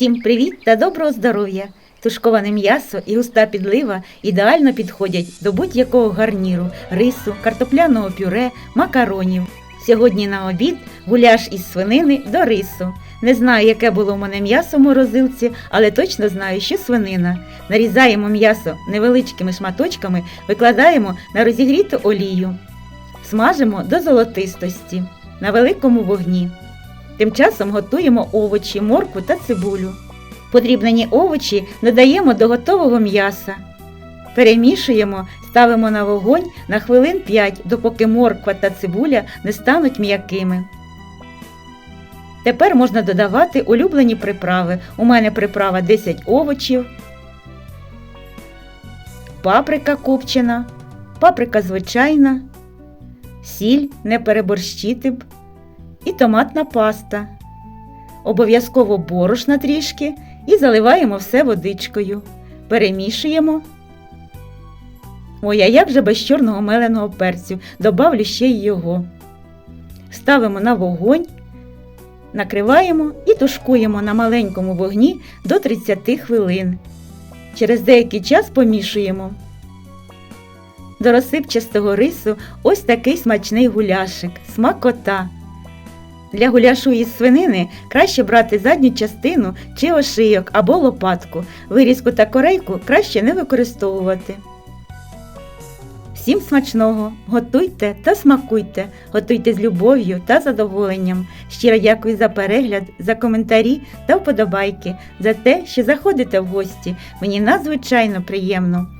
Всім привіт та доброго здоров'я! Тушковане м'ясо і густа підлива ідеально підходять до будь-якого гарніру, рису, картопляного пюре, макаронів. Сьогодні на обід гуляш із свинини до рису. Не знаю, яке було у мене м'ясо в морозилці, але точно знаю, що свинина. Нарізаємо м'ясо невеличкими шматочками, викладаємо на розігріту олію. Смажимо до золотистості на великому вогні. Тим часом готуємо овочі, моркву та цибулю. Подрібнені овочі додаємо до готового м'яса. Перемішуємо, ставимо на вогонь на хвилин 5, допоки морква та цибуля не стануть м'якими. Тепер можна додавати улюблені приправи. У мене приправа 10 овочів, паприка копчена, паприка звичайна, сіль не переборщити б і томатна паста. Обов'язково борошна трішки і заливаємо все водичкою. Перемішуємо. Ой, а як же без чорного меленого перцю? Добавлю ще й його. Ставимо на вогонь, накриваємо і тушкуємо на маленькому вогні до 30 хвилин. Через деякий час помішуємо. До розсипчастого рису ось такий смачний гуляшик, смакота. Для гуляшу із свинини краще брати задню частину чи ошийок або лопатку. Вирізку та корейку краще не використовувати. Всім смачного! Готуйте та смакуйте, готуйте з любов'ю та задоволенням. Щиро дякую за перегляд, за коментарі та вподобайки, за те, що заходите в гості. Мені надзвичайно приємно.